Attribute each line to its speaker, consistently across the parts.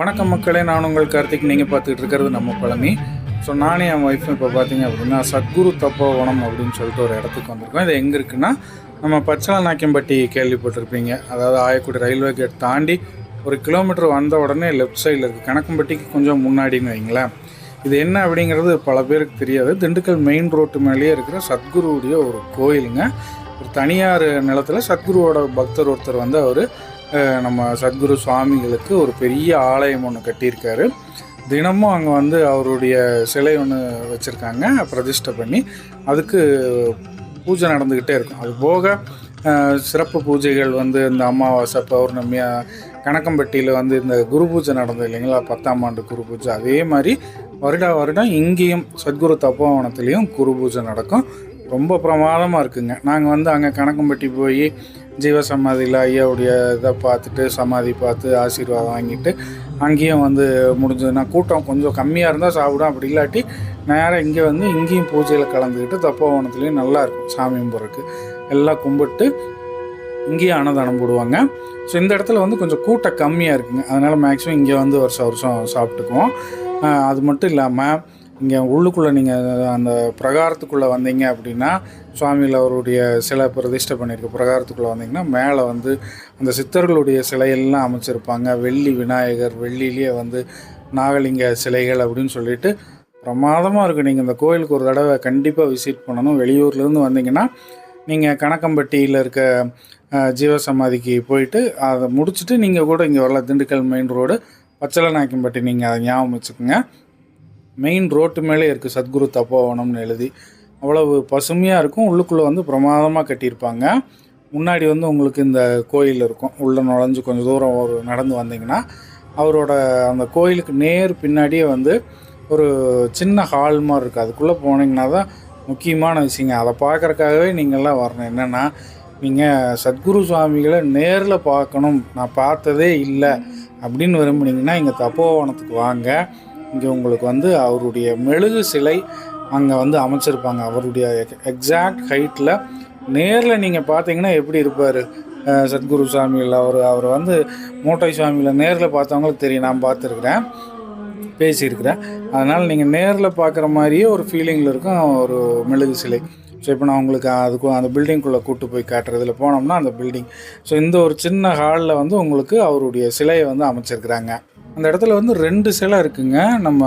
Speaker 1: வணக்கம் மக்களே நான் உங்கள் கார்த்திக். நீங்கள் பார்த்துக்கிட்டு இருக்கிறது நம்ம பழனி. ஸோ நானே என் ஒய்ஃபும் இப்போ பார்த்தீங்க அப்படின்னா சத்குரு தப்போவனம் அப்படின்னு சொல்லிட்டு ஒரு இடத்துக்கு வந்திருக்கோம். இது எங்கே இருக்குன்னா நம்ம பச்சளநாக்கியம்பட்டி கேள்விப்பட்டிருப்பீங்க. அதாவது ஆயக்குடி ரயில்வே கேட் தாண்டி ஒரு கிலோமீட்டர் வந்த உடனே லெஃப்ட் சைடில் இருக்குது கணக்கம்பட்டிக்கு கொஞ்சம் முன்னாடின்னு வைங்களேன். இது என்ன அப்படிங்கிறது பல பேருக்கு தெரியாது. திண்டுக்கல் மெயின் ரோட்டு மேலேயே இருக்கிற சத்குருவுடைய ஒரு கோயிலுங்க. ஒரு தனியார் நிலத்தில் சத்குருவோட பக்தர் ஒருத்தர் வந்து அவர் நம்ம சத்குரு சுவாமிகளுக்கு ஒரு பெரிய ஆலயம் ஒன்று கட்டியிருக்காரு. தினமும் அங்கே வந்து அவருடைய சிலை ஒன்று வச்சுருக்காங்க பிரதிஷ்டை பண்ணி. அதுக்கு பூஜை நடந்துக்கிட்டே இருக்கும். அது போக சிறப்பு பூஜைகள் வந்து இந்த அமாவாசை பௌர்ணமி கணக்கம்பட்டியில் வந்து இந்த குரு பூஜை நடந்தது இல்லைங்களா? பத்தாம் ஆண்டு குரு பூஜை. அதே மாதிரி வருடா வருடம் இங்கேயும் சத்குரு தப்போவனத்துலேயும் குரு பூஜை நடக்கும். ரொம்ப பிரமாதமாக இருக்குங்க. நாங்கள் வந்து அங்கே கணக்கம்பட்டி போய் ஜீவசமாதியில் ஐயாவுடைய இதை பார்த்துட்டு சமாதி பார்த்து ஆசீர்வாதம் வாங்கிட்டு அங்கேயும் வந்து முடிஞ்சதுன்னா கூட்டம் கொஞ்சம் கம்மியாக இருந்தால் சாப்பிடும். அப்படி இல்லாட்டி நேராக இங்கே வந்து இங்கேயும் பூஜையில் கலந்துக்கிட்டு தப்போவனத்துலேயும் நல்லா இருக்கும். சாமி கும்பிட்றக்கு எல்லாம் கும்பிட்டு இங்கேயும் அன்னதானம் போடுவாங்க. ஸோ இந்த இடத்துல வந்து கொஞ்சம் கூட்டம் கம்மியாக இருக்குங்க. அதனால் மேக்ஸிமம் இங்கே வந்து வருஷம் வருஷம் சாப்பிட்டுக்குவோம். அது மட்டும் இல்லாமல் இங்கே உள்ளுக்குள்ளே நீங்கள் அந்த பிரகாரத்துக்குள்ளே வந்தீங்க அப்படின்னா சுவாமியில் அவருடைய சிலை பிரதிஷ்டை பண்ணியிருக்க. பிரகாரத்துக்குள்ளே வந்தீங்கன்னா மேலே வந்து அந்த சித்தர்களுடைய சிலையெல்லாம் அமைச்சிருப்பாங்க. வெள்ளி விநாயகர் வெள்ளிலேயே வந்து நாகலிங்க சிலைகள் அப்படின்னு சொல்லிட்டு பிரமாதமாக இருக்கும் நீங்கள் இந்த கோயிலுக்கு ஒரு தடவை கண்டிப்பாக விசிட் பண்ணணும். வெளியூர்லேருந்து வந்தீங்கன்னா நீங்கள் கணக்கம்பட்டியில் இருக்க ஜீவசமாதிக்கு போயிட்டு அதை முடிச்சுட்டு நீங்கள் கூட இங்கே வரலாம். திண்டுக்கல் மெயின் ரோடு பச்சளநாயக்கம்பட்டி நீங்கள் அதை ஞாபகம் வச்சுக்கோங்க. மெயின் ரோட்டு மேலே இருக்குது சத்குரு தப்போவனம்னு எழுதி அவ்வளவு பசுமையாக இருக்கும். உள்ளுக்குள்ளே வந்து பிரமாதமாக கட்டியிருப்பாங்க. முன்னாடி வந்து உங்களுக்கு இந்த கோயில் இருக்கும். உள்ளே நுழைஞ்சு கொஞ்சம் தூரம் ஒரு நடந்து வந்தீங்கன்னா அவரோட அந்த கோயிலுக்கு நேர் பின்னாடியே வந்து ஒரு சின்ன ஹால் மாதிரி இருக்குது அதுக்குள்ளே போனீங்கன்னா தான் முக்கியமான விஷயங்க. அதை பார்க்குறக்காகவே நீங்கள்லாம் வரணும். என்னென்னா நீங்கள் சத்குரு சுவாமிகளை நேரில் பார்க்கணும். நான் பார்த்ததே இல்லை அப்படின்னு விரும்புனீங்கன்னா இங்கே தப்போவனத்துக்கு வாங்க. இங்கே உங்களுக்கு வந்து அவருடைய மெழுகு சிலை அங்கே வந்து அமைச்சிருப்பாங்க. அவருடைய எக்ஸாக்ட் ஹைட்டில் நேரில் நீங்கள் பார்த்தீங்கன்னா எப்படி இருப்பார்? சத்குரு சுவாமிகள் அவர் அவர் வந்து மூட்டை சுவாமியில் நேரில் பார்த்தவங்களுக்கு தெரியும். நான் பார்த்துருக்குறேன். பேசியிருக்கிறேன். அதனால் நீங்கள் நேரில் பார்க்குற மாதிரியே ஒரு ஃபீலிங்கில் இருக்கும் ஒரு மெழுகு சிலை. ஸோ இப்போ நான் உங்களுக்கு அதுக்கு அந்த பில்டிங்குள்ளே கூட்டு போய் காட்டுறதுல போனோம்னா அந்த பில்டிங் ஸோ இந்த ஒரு சின்ன ஹாலில் வந்து உங்களுக்கு அவருடைய சிலையை வந்து அமைச்சிருக்கிறாங்க. அந்த இடத்துல வந்து ரெண்டு சிலை இருக்குங்க. நம்ம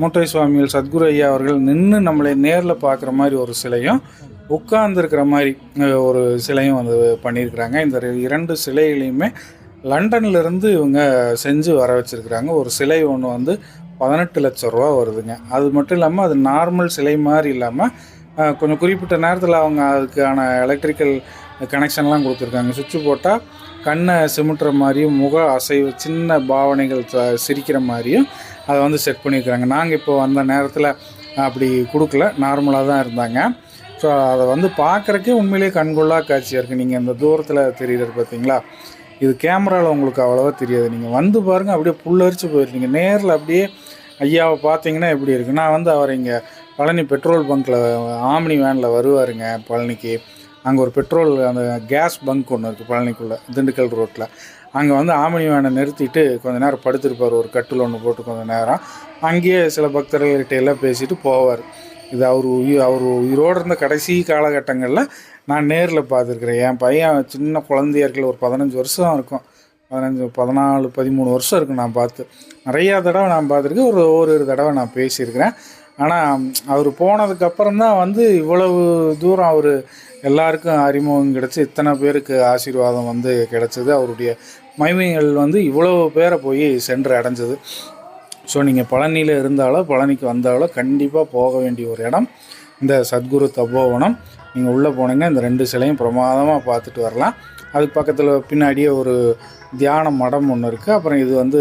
Speaker 1: மூட்டை சுவாமிகள் சத்குரு ஐயா அவர்கள் நின்று நம்மளை நேரில் பார்க்குற மாதிரி ஒரு சிலையும் உட்கார்ந்துருக்கிற மாதிரி ஒரு சிலையும் வந்து பண்ணியிருக்கிறாங்க. இந்த இரண்டு சிலைகளையுமே லண்டன்ல இருந்து இவங்க செஞ்சு வர வச்சுருக்கிறாங்க. ஒரு சிலை ஒன்று வந்து பதினெட்டு லட்ச ரூபா வருதுங்க. அது மட்டும் இல்லாமல் அது நார்மல் சிலை மாதிரி இல்லாமல் கொஞ்சம் குறிப்பிட்ட நேரத்தில் அவங்க அதுக்கான எலக்ட்ரிக்கல் கனெக்ஷன்லாம் கொடுத்துருக்காங்க. சுவிட்சு போட்டால் கண்ணை சிமிட்டுற மாதிரியும் முக அசைவு சின்ன பாவனைகள் சிரிக்கிற மாதிரியும் அதை வந்து செட் பண்ணியிருக்கிறாங்க. நாங்கள் இப்போ வந்த நேரத்தில் அப்படி கொடுக்கல. நார்மலாக தான் இருந்தாங்க. ஸோ அதை வந்து பார்க்குறக்கே உண்மையிலேயே கண்கொள்ளா காட்சியாக இருக்குது நீங்கள் இந்த தூரத்தில் தெரியுறது பார்த்தீங்களா இது கேமராவில் உங்களுக்கு அவ்வளோவா தெரியாது. நீங்கள் வந்து பாருங்கள் அப்படியே புல்லரிச்சு போயிருந்தீங்க நேரில் அப்படியே ஐயாவை பார்த்தீங்கன்னா எப்படி இருக்குது நான் வந்து அவர் இங்கே பழனி பெட்ரோல் பங்க்கில் ஆம்னி வேனில் வருவாருங்க பழனிக்கு. அங்கே ஒரு பெட்ரோல் அந்த கேஸ் பங்க் ஒன்று இருக்குது பழனிக்குள்ளே திண்டுக்கல் ரோட்டில் அங்கே வந்து ஆமணி வேனை நிறுத்திட்டு கொஞ்ச நேரம் படுத்திருப்பார். ஒரு கட்டில் ஒன்று போட்டு கொஞ்சம் நேரம். அங்கேயே சில பக்தர்கள்கிட்ட எல்லாம் பேசிட்டு போவார். இது அவர் உயிர் அவர் உயிரோடு இருந்த கடைசி காலகட்டங்களில் நான் நேரில் பார்த்துருக்குறேன். என் பையன் சின்ன குழந்தையா இருக்கல ஒரு பதினஞ்சு வருஷம் இருக்கும். பதினஞ்சு பதினாலு பதிமூணு வருஷம் இருக்கும் நான் பார்த்து. நிறையா தடவை நான் பார்த்துருக்கேன். ஒரு ஒரு தடவை நான் பேசியிருக்கிறேன். ஆனால் அவர் போனதுக்கப்புறம் தான் வந்து இவ்வளவு தூரம் அவர் எல்லாருக்கும் அறிமுகம் கிடச்சி இத்தனை பேருக்கு ஆசீர்வாதம் வந்து கிடச்சிது. அவருடைய மைமைகள் வந்து இவ்வளவு பேரை போய் சென்று அடைஞ்சது. ஸோ நீங்கள் பழனியில் இருந்தாலோ பழனிக்கு வந்தாலோ கண்டிப்பாக போக வேண்டிய ஒரு இடம். இந்த சத்குரு தபோவனம் நீங்கள் உள்ளே போனீங்க இந்த ரெண்டு சிலையும் பிரமாதமாக பார்த்துட்டு வரலாம். அதுக்கு பக்கத்தில் பின்னாடியே ஒரு தியான மடம் ஒன்று இருக்குது அப்புறம் இது வந்து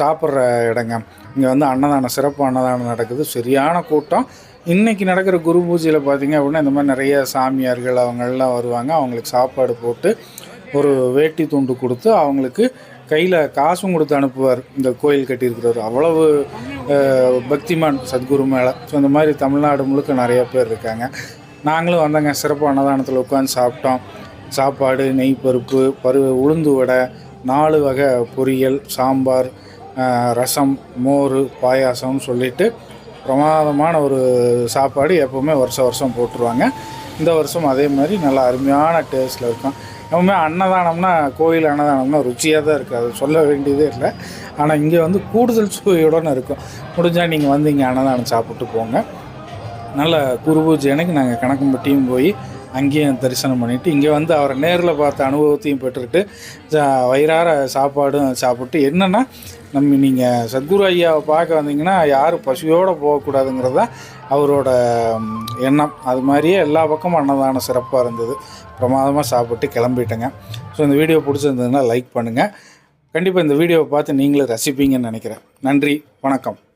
Speaker 1: சாப்பிட்ற இடங்க. இங்கே வந்து அன்னதானம் சிறப்பு அன்னதானம் நடக்குது. சரியான கூட்டம். இன்றைக்கி நடக்கிற குரு பூஜையில் பார்த்தீங்க அப்படின்னா இந்த மாதிரி நிறைய சாமியார்கள் அவங்கெல்லாம் வருவாங்க. அவங்களுக்கு சாப்பாடு போட்டு ஒரு வேட்டி துண்டு கொடுத்து அவங்களுக்கு கையில் காசும் கொடுத்து அனுப்புவார். இந்த கோயில் கட்டியிருக்கிறவர் அவ்வளவு பக்திமான் சத்குரு மேலே. ஸோ இந்த மாதிரி தமிழ்நாடு முழுக்க நிறைய பேர் இருக்காங்க. நாங்களும் வந்தோங்க. சிறப்பு அன்னதானத்தில் உட்காந்து சாப்பிட்டோம். சாப்பாடு நெய் பருப்பு பரு உளுந்து வடை நாலு வகை பொரியல் சாம்பார் ரசம் மோர் பாயாசம்னு சொல்லிட்டு பிரமாதமான ஒரு சாப்பாடு எப்போவுமே வருஷம் வருஷம் போட்டுருவாங்க. இந்த வருஷம் அதே மாதிரி நல்லா அருமையான டேஸ்ட்டில் இருக்கும். எப்பவுமே அன்னதானம்னா கோயில் அன்னதானம்னா ருச்சியாக தான் இருக்குது அது சொல்ல வேண்டியதே இல்லை. ஆனால் இங்கே வந்து கூடுதல் சுவையுடன் இருக்கும். முடிஞ்சால் நீங்கள் வந்து இங்கே அன்னதானம் சாப்பிட்டு போங்க. நல்ல குரு பூஜை நாங்கள் கணக்கம்பட்டியும் போய் அங்கேயும் தரிசனம் பண்ணிவிட்டு இங்கே வந்து அவரை நேரில் பார்த்த அனுபவத்தையும் பெற்றுட்டு வயிறார சாப்பாடும் சாப்பிட்டு என்னென்னா நம்ம நீங்கள் சத்குரு ஐயாவை பார்க்க வந்தீங்கன்னா யாரும் பசியோடு போகக்கூடாதுங்கிறது தான் அவரோட எண்ணம். அது மாதிரியே எல்லா பக்கமும் அன்னதானம் சிறப்பாக இருந்தது. பிரமாதமாக சாப்பிட்டு கிளம்பிட்டேங்க. ஸோ இந்த வீடியோ பிடிச்சிருந்ததுன்னா லைக் பண்ணுங்கள் கண்டிப்பாக இந்த வீடியோவை பார்த்து நீங்களும் ரசிப்பீங்கன்னு நினைக்கிறேன். நன்றி வணக்கம்.